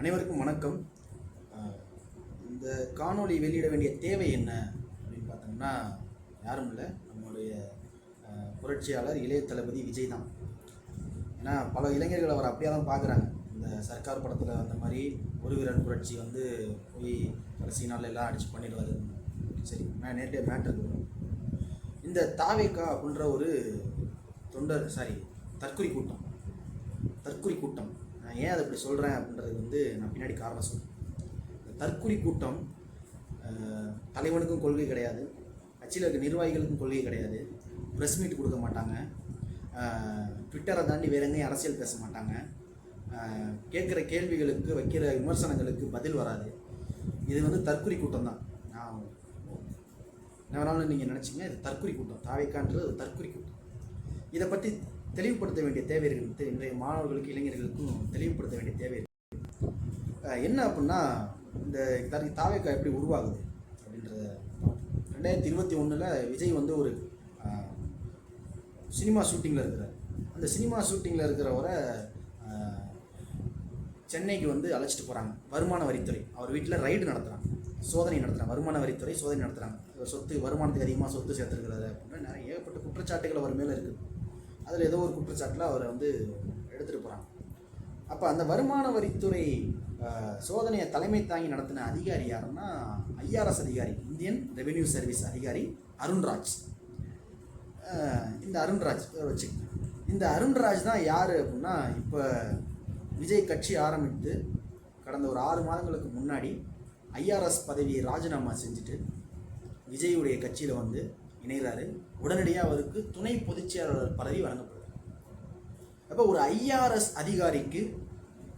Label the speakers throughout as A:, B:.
A: அனைவருக்கும் வணக்கம். இந்த காணொளி வெளியிட வேண்டிய தேவை என்ன அப்படின்னு பார்த்தோம்னா யாரும் இல்லை. நம்மளுடைய புரட்சியாளர் இளைய தளபதி விஜய் தான். ஏன்னா பல இளைஞர்கள் அவர் அப்படியே தான் பார்க்குறாங்க. இந்த சர்க்கார் படத்தில் அந்த மாதிரி ஒரு வீரன் புரட்சி வந்து போய் கடைசி நாள் எல்லாம் அடிச்சு பண்ணிடுவாரு. சரி நான் நேற்றைய மேட்டருக்கு வரும். இந்த தாவேக்கா அப்படின்ற ஒரு தொண்டர் சாரி தற்குறி கூட்டம். தற்குறி கூட்டம். நான் ஏன் அதை இப்படி சொல்கிறேன் அப்படின்றது வந்து நான் பின்னாடி காரணம் சொல்கிறேன் இந்த தற்குறி கூட்டம் தலைவனுக்கும் கொள்கை கிடையாது கட்சியில் இருக்க நிர்வாகிகளுக்கும் கொள்கை கிடையாது ப்ரெஸ் மீட் கொடுக்க மாட்டாங்க ட்விட்டரை தாண்டி வேற எங்கேயும் அரசியல் பேச மாட்டாங்க கேட்குற கேள்விகளுக்கு வைக்கிற விமர்சனங்களுக்கு பதில் வராது. இது வந்து தற்குறி கூட்டம் தான். நான் என்ன வேணாலும் நீங்கள் நினச்சிங்க இது தற்குறி கூட்டம். தாவைக்கான்றது ஒரு தற்குறி கூட்டம். இதை பற்றி தெளிவுபடுத்த வேண்டிய தேவை இருக்குது இன்றைய மாணவர்களுக்கு இளைஞர்களுக்கும் தெளிவுபடுத்த வேண்டிய தேவை இருக்குது என்ன அப்படின்னா இந்த தறி தாவேக்கா எப்படி உருவாகுது அப்படின்றத ரெண்டாயிரத்தி இருபத்தி ஒன்றில் விஜய் வந்து ஒரு சினிமா ஷூட்டிங்கில் இருக்கிறார். அந்த சினிமா ஷூட்டிங்கில் இருக்கிறவரை சென்னைக்கு வந்து அழைச்சிட்டு போகிறாங்க வருமான வரித்துறை. அவர் வீட்டில் ரைடு நடத்துகிறாங்க சோதனை நடத்துகிறாங்க வருமான வரித்துறை சோதனை நடத்துகிறாங்க சொத்து வருமானத்துக்கு அதிகமாக சொத்து சேர்த்துருக்கிறாரு அப்படின்ற நிறைய ஏகப்பட்ட குற்றச்சாட்டுகள் அவர் மேலே இருக்குது அதில் ஏதோ ஒரு குற்றச்சாட்டில் அவரை வந்து எடுத்துகிட்டு போகிறாங்க அப்போ அந்த வருமான வரித்துறை சோதனையை தலைமை தாங்கி நடத்தின அதிகாரி யாருன்னா ஐஆர்எஸ் அதிகாரி இந்தியன் ரெவென்யூ சர்வீஸ் அதிகாரி அருண்ராஜ். இந்த அருண்ராஜ் வச்சு. இந்த அருண்ராஜ் தான் யார் அப்படின்னா இப்போ விஜய் கட்சி ஆரம்பித்து கடந்த ஒரு ஆறு மாதங்களுக்கு முன்னாடி ஐஆர்எஸ் பதவியை ராஜினாமா செஞ்சுட்டு விஜயுடைய கட்சியில் வந்து இணைகிறாரு. உடனடியாக அவருக்கு துணை பொதுச்செயலாளர் பதவி வழங்கப்படுது. அப்போ ஒரு ஐஆர்எஸ் அதிகாரிக்கு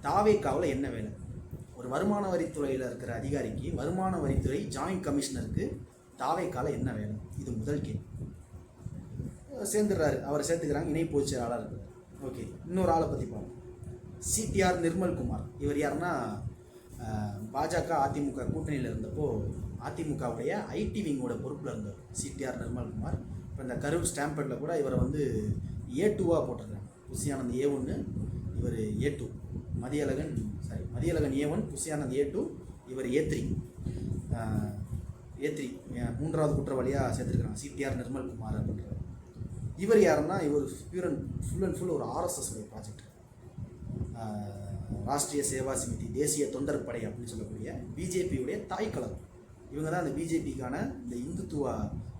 A: தாவேக்காவில் என்ன வேலை? ஒரு வருமான வரித்துறையில் இருக்கிற அதிகாரிக்கு வருமான வரித்துறை ஜாயிண்ட் கமிஷனருக்கு தாவேக்கால என்ன வேலை? இது முதல் கேள்வி. சேர்ந்துடுறாரு. அவரை சேர்த்துக்கிறாங்க. இணை பொதுச் செயலாளர் ஓகே. இன்னொரு ஆளை பற்றி பார்ப்போம். சிடிஆர் நிர்மல்குமார் இவர் யாருன்னா பாஜக அதிமுக கூட்டணியில் இருந்தப்போ அதிமுகவுடைய ஐடி விங்கோட பொறுப்பில் இருந்தார். சிடிஆர் நிர்மல்குமார் இப்போ இந்த கரூர் ஸ்டாம்பர்டில் கூட இவரை வந்து ஏ டூவாக போட்டிருக்காங்க. புசியானந்த் ஏ ஒன்று இவர் A two. Mathiyazhagan sorry Mathiyazhagan A one Pusiyanand A two இவர் ஏ த்ரீ. ஏ த்ரீ மூன்றாவது குற்றவாளியாக சேர்த்துருக்காங்க சிடிஆர் நிர்மல்குமார் அப்படின்ற இவர் யாருன்னா இவர் pure and full and full ஒரு ஆர்எஸ்எஸ் உடைய ப்ராஜெக்ட் ராஷ்ட்ரிய சேவா சமிதி தேசிய தொண்டர் படை அப்படின்னு சொல்லக்கூடிய பிஜேபியுடைய தாய் கழகம். இவங்க தான் அந்த பிஜேபிக்கான இந்த இந்துத்துவ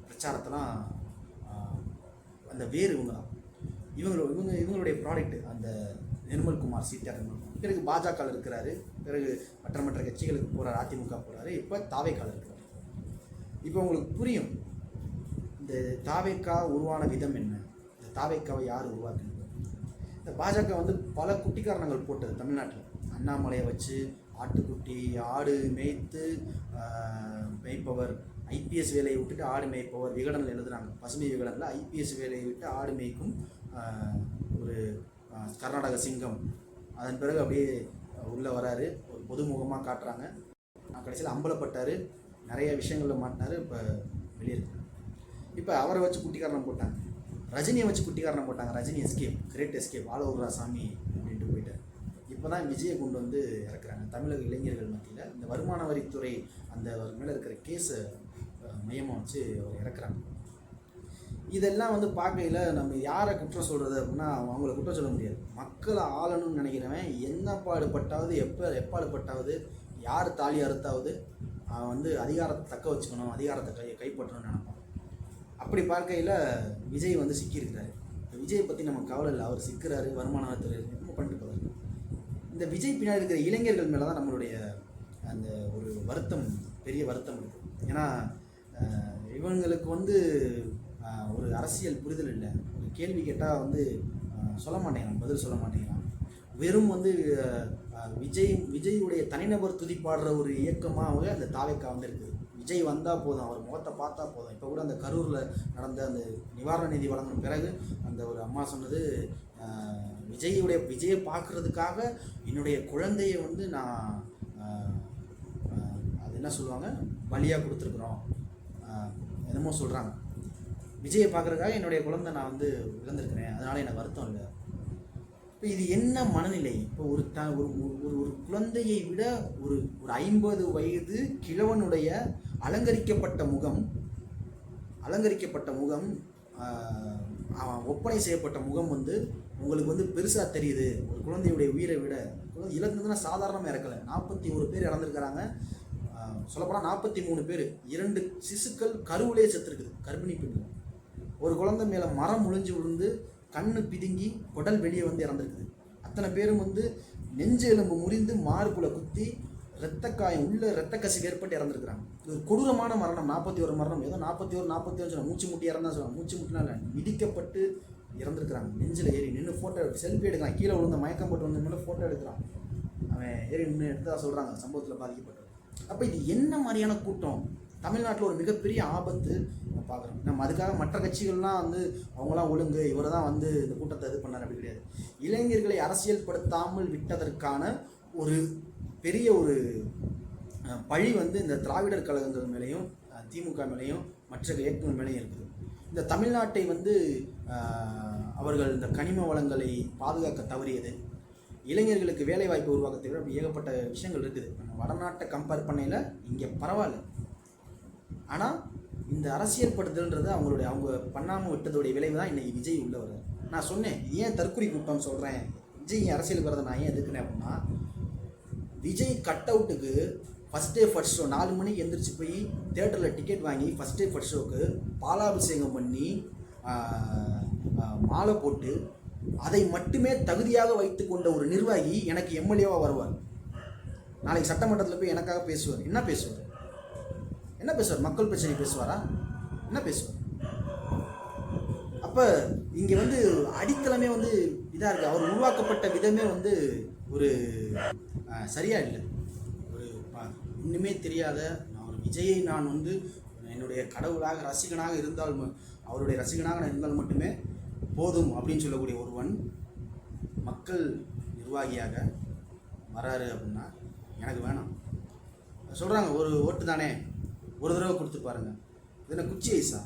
A: பிரச்சாரத்தெல்லாம் அந்த வேறு இவங்க தான் இவங்க இவங்க இவங்களுடைய ப்ராடக்ட் அந்த நிர்மல் குமார் நிர்மல்குமார் பிறகு பாஜக இருக்கிறாரு. பிறகு மற்ற மற்ற கட்சிகளுக்கு போகிறார் அதிமுக போகிறாரு இப்போ தாவேக்கால் இருக்கிறார். இப்போ உங்களுக்கு புரியும் இந்த தாவேக்கா உருவான விதம் என்ன? இந்த தாவேக்காவை யார் உருவாக்குனது? இந்த பாஜக வந்து பல குட்டிக்காரணங்கள் போட்டது தமிழ்நாட்டில். அண்ணாமலையை வச்சு ஆட்டுக்குட்டி ஆடு மேய்த்து மேய்ப்பவர் ஐபிஎஸ் வேலையை விட்டுட்டு ஆடு மேய்ப்பவர் விகடனில் எழுதுகிறாங்க பசுமை விகடனில் ஐபிஎஸ் வேலையை விட்டு ஆடு மேய்க்கும் ஒரு கர்நாடக சிங்கம். அதன் பிறகு அப்படியே உள்ளே வராரு. ஒரு பொதுமுகமாக காட்டுறாங்க. கடைசியில் அம்பலப்பட்டார். நிறைய விஷயங்களில் மாட்டினார். இப்போ வெளியே இப்போ அவரை வச்சு குட்டிக்காரணம் போட்டாங்க. ரஜினியை வச்சு குட்டிக்காரணம் போட்டாங்க. Rajini escape great escape. All சாமி. இப்போ தான் விஜயை கொண்டு வந்து இறக்குறாங்க. தமிழக இளைஞர்கள் மத்தியில் இந்த வருமான வரித்துறை அந்த அவர் மேலே இருக்கிற கேஸை மையமாக வச்சு அவர் இறக்குறாங்க. இதெல்லாம் வந்து பார்க்கையில் நம்ம யாரை குற்றம் சொல்கிறது அப்படின்னா அவங்கள குற்றம் சொல்ல முடியாது. மக்களை ஆளணும்னு நினைக்கிறவன் என்ன பாடுபட்டாவது எப்போ எப்பாடுபட்டாவது யார் தாலி அறுத்தாவது அவன் வந்து அதிகாரத்தை தக்க வச்சுக்கணும் அதிகாரத்தை கை கைப்பற்றணும்னு நினைப்பான். அப்படி பார்க்கையில் விஜய் வந்து சிக்கியிருக்கிறாரு. இந்த விஜயை பற்றி நம்ம கவலை இல்லை. அவர் சிக்கிறாரு வருமான ரொம்ப பண்ணிட்டு போகிறாரு இந்த விஜய் பின்னாடி இருக்கிற இளைஞர்கள் மேலே தான் நம்மளுடைய அந்த ஒரு வருத்தம் பெரிய வருத்தம் இருக்குது ஏன்னா இவங்களுக்கு வந்து ஒரு அரசியல் புரிதல் இல்லை. ஒரு கேள்வி கேட்டால் வந்து சொல்ல மாட்டேங்கிறான் பதில் சொல்ல மாட்டேங்கிறான். வெறும் வந்து விஜய் விஜயுடைய தனிநபர் துதிப்பாடுற ஒரு இயக்கமாக அந்த தாவைக்கா வந்து இருக்குது. விஜய் வந்தால் போதும் அவர் முகத்தை பார்த்தா போதும். இப்போ கூட அந்த கரூரில் நடந்த அந்த நிவாரண நிதி வழங்கின பிறகு அந்த ஒரு அம்மா சொன்னது விஜயுடைய விஜயை பார்க்குறதுக்காக என்னுடைய குழந்தைய வந்து நான் அது என்ன சொல்லுவாங்க? பலியாக கொடுத்துருக்குறோம். என்னமோ சொல்கிறாங்க விஜயை பார்க்குறதுக்காக என்னுடைய குழந்தை நான் வந்து இழந்திருக்கிறேன். அதனால் எனக்கு வருத்தம் இல்லை. இப்போ இது என்ன மனநிலை? இப்போ ஒரு த ஒரு ஒரு ஒரு குழந்தையை விட ஒரு ஒரு ஐம்பது வயது கிழவனுடைய அலங்கரிக்கப்பட்ட முகம் அலங்கரிக்கப்பட்ட முகம் ஒப்பனை செய்யப்பட்ட முகம் வந்து உங்களுக்கு வந்து பெருசாக தெரியுது. ஒரு குழந்தையுடைய உயிரை விட குழந்தை இழந்ததுன்னா சாதாரணமாக இறக்கலை. நாற்பத்தி ஒரு பேர் இறந்துருக்கிறாங்க. சொல்லப்போனால் நாற்பத்தி மூணு பேர். இரண்டு சிசுக்கள் கருவிலே செத்துருக்குது. கர்ப்பிணி பெண்கள். ஒரு குழந்தை மேலே மரம் முழிஞ்சு விழுந்து கண்ணு பிதுங்கி குடல் வெளியே வந்து இறந்துருக்குது. அத்தனை பேரும் வந்து நெஞ்சு எலும்பு முறிந்து மார்புல குத்தி இரத்த காயம் உள்ள இரத்த கசிவு ஏற்பட்டு இறந்துருக்குறாங்க. இது ஒரு கொடூரமான மரணம். நாற்பத்தி ஒரு மரணம். ஏதோ நாற்பத்தி ஒரு நாற்பத்தி ஒன்று மூச்சு முட்டி இறந்தா சொல்லலாம் மூச்சு முட்டினால மிதிக்கப்பட்டு இறந்துருக்குறாங்க. நெஞ்சில் ஏறி நின்று ஃபோட்டோ செல்ஃபி எடுக்கலாம். கீழே விழுந்த மயக்கம் போட்டு வந்த மேலே ஃபோட்டோ எடுக்கிறான் அவன் ஏறி நின்று எடுத்ததாக சொல்கிறாங்க சம்பவத்தில் பாதிக்கப்பட்டது அப்போ இது என்ன மாதிரியான கூட்டம்? தமிழ்நாட்டில் ஒரு மிகப்பெரிய ஆபத்து நம்ம பார்க்குறோம். நம்ம அதுக்காக மற்ற கட்சிகள்லாம் வந்து அவங்களாம் ஒழுங்கு இவரை தான் வந்து இந்த கூட்டத்தை இது பண்ணார் அப்படி கிடையாது. இளைஞர்களை அரசியல்படுத்தாமல் விட்டதற்கான ஒரு பெரிய ஒரு பழி வந்து இந்த திராவிடர் கழகங்கள் மேலேயும் திமுக மேலேயும் மற்ற இயக்கங்கள் மேலேயும் இருக்குது. இந்த தமிழ்நாட்டை வந்து அவர்கள் இந்த கனிம வளங்களை பாதுகாக்க தவறியது. இளைஞர்களுக்கு வேலை வாய்ப்பு உருவாக்கத்தை விட ஏகப்பட்ட விஷயங்கள் இருக்குது. நம்ம வடநாட்டை கம்பேர் பண்ணையில் இங்கே பரவாயில்ல. ஆனால் இந்த அரசியல்படுத்தல்ன்றது அவங்களுடைய அவங்க பண்ணாமல் விட்டதோடைய விளைவு தான் இன்னைக்கு விஜய் உள்ளவர். நான் சொன்னேன் ஏன் தற்குறி கூட்டம்னு சொல்கிறேன் விஜய் அரசியலுக்கு வரதை நான் ஏன் எதுக்குனேன் அப்படின்னா விஜய் கட் அவுட்டுக்கு ஃபஸ்ட் டே ஃபர்ஸ்ட் ஷோ நாலு மணிக்கு எந்திரிச்சு போய் தேட்டரில் டிக்கெட் வாங்கி ஃபஸ்ட் டே ஃபர்ஸ்ட் ஷோக்கு பாலாபிஷேகம் பண்ணி மாலை போட்டு அதை மட்டுமே தகுதியாக வைத்துக்கொண்ட ஒரு நிர்வாகி எனக்கு எம்எல்ஏவாக வருவார். நாளைக்கு சட்டமன்றத்தில் போய் எனக்காக பேசுவார். என்ன பேசுவார்? என்ன பேசுவார்? மக்கள் பிரச்சனை பேசுவாரா? என்ன பேசுவார்? அப்போ இங்கே வந்து அடித்தளமே வந்து இதாக இருக்குது அவர் உருவாக்கப்பட்ட விதமே வந்து ஒரு சரியாக சரியா இல்லை. ஒரு ஒன்றுமே இன்னுமே தெரியாத நான் ஒரு விஜயை நான் வந்து என்னுடைய கடவுளாக ரசிகனாக இருந்தால் ம- அவருடைய ரசிகனாக நான் இருந்தால் மட்டுமே போதும் அப்படின்னு சொல்லக்கூடிய ஒருவன் மக்கள் நிர்வாகியாக வராரு அப்படின்னா எனக்கு வேணாம். சொல்கிறாங்க ஒரு ஓட்டு தானே ஒரு தடவை கொடுத்து பாருங்க. இது என்ன குச்சி ஐசா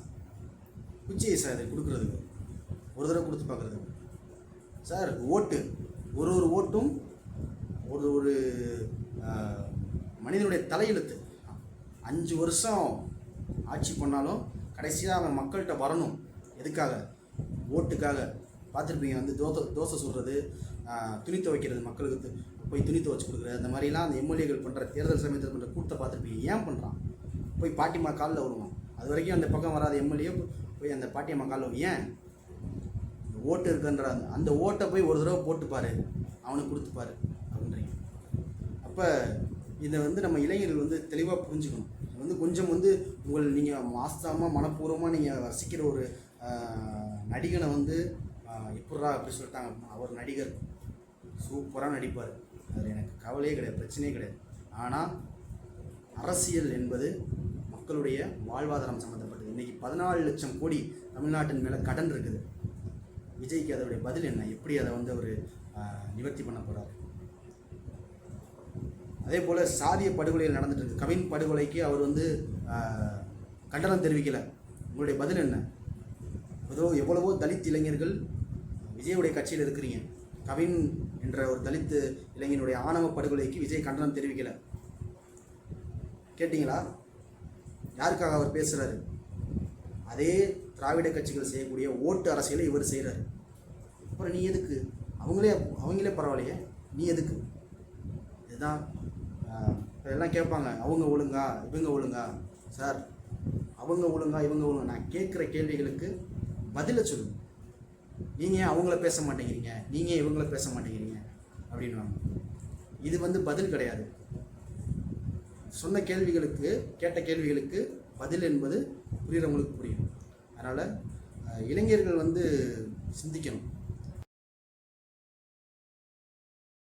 A: குச்சி ஐசா இதை கொடுக்குறதுக்கு? ஒரு தடவை கொடுத்து பார்க்குறதுக்கு? சார் ஓட்டு. ஒரு ஒரு ஓட்டும் ஒரு ஒரு மனிதனுடைய தலையெழுத்து. அஞ்சு வருஷம் ஆட்சி பண்ணாலும் கடைசியாக அவன் மக்கள்கிட்ட வரணும். எதுக்காக? ஓட்டுக்காக. பார்த்துருப்பீங்க வந்து தோசை தோசை சுடுறது துணி துவைக்கிறது மக்களுக்கு போய் துணி துவைச்சு கொடுக்குறது அந்த மாதிரிலாம் அந்த எம்எல்ஏகள் பண்ணுற தேர்தல் சமயத்தில் பண்ணுற கூட்டத்தை பார்த்துருப்பீங்க. ஏன் பண்ணுறான் போய் பாட்டிமா காலில் வருவான் அது வரைக்கும் அந்த பக்கம் வராத எம்எல்ஏ போய் அந்த பாட்டியம்மா காலில் ஏன்? ஓட்டு இருக்குன்ற அந்த- ஓட்டை போய் ஒரு தடவை போட்டுப்பார். அவனுக்கு கொடுத்துப்பார். அப்போ இதை வந்து நம்ம இளைஞர்கள் வந்து தெளிவாக புரிஞ்சுக்கணும். இது வந்து கொஞ்சம் வந்து உங்கள் நீங்கள் மாஸ்தாமாக மனப்பூர்வமாக நீங்கள் ரசிக்கிற ஒரு நடிகனை வந்து எப்படா அப்படி சொல்லிட்டாங்க அவர் நடிகர். சூப்பராக நடிப்பார். அதில் எனக்கு கவலையே கிடையாது பிரச்சனையே கிடையாது. ஆனால் அரசியல் என்பது மக்களுடைய வாழ்வாதாரம் சம்மந்தப்பட்டது இன்றைக்கி பதினாலு லட்சம் கோடி தமிழ்நாட்டின் மேலே கடன் இருக்குது. விஜய்க்கு அதோடைய பதில் என்ன? எப்படி அதை வந்து அவர் நிவர்த்தி பண்ண போகிறார் அதே போல் சாதிய படுகொலைகள் நடந்துட்டுருக்கு கவின் படுகொலைக்கு அவர் வந்து கண்டனம் தெரிவிக்கலை. உங்களுடைய பதில் என்ன? ஏதோ எவ்வளவோ தலித் இளைஞர்கள் விஜயுடைய கட்சியில் இருக்கிறீங்க. கவின் என்ற ஒரு தலித்து இளைஞனுடைய ஆணவ படுகொலைக்கு விஜய் கண்டனம் தெரிவிக்கலை. கேட்டிங்களா? யாருக்காக அவர் பேசுகிறாரு அதே திராவிட கட்சிகள் செய்யக்கூடிய ஓட்டு அரசியலை இவர் செய்கிறாரு அப்புறம் நீ எதுக்கு? அவங்களே அவங்களே பரவாயில்லையே. நீ எதுக்கு? இதுதான் எல்லாம் கேட்பாங்க அவங்க ஒழுங்கா இவங்க ஒழுங்கா? சார் அவங்க ஒழுங்கா இவங்க ஒழுங்கா? நான் கேட்குற கேள்விகளுக்கு பதிலை சொல்லுங்க. நீங்கள் ஏன் அவங்கள பேச மாட்டேங்கிறீங்க? நீங்கள் இவங்கள பேச மாட்டேங்கிறீங்க? அப்படின்வாங்க இது வந்து பதில் கிடையாது. சொன்ன கேள்விகளுக்கு கேட்ட கேள்விகளுக்கு பதில் என்பது புரிகிறவங்களுக்கு புரியும். அதனால் இளைஞர்கள் வந்து சிந்திக்கணும்.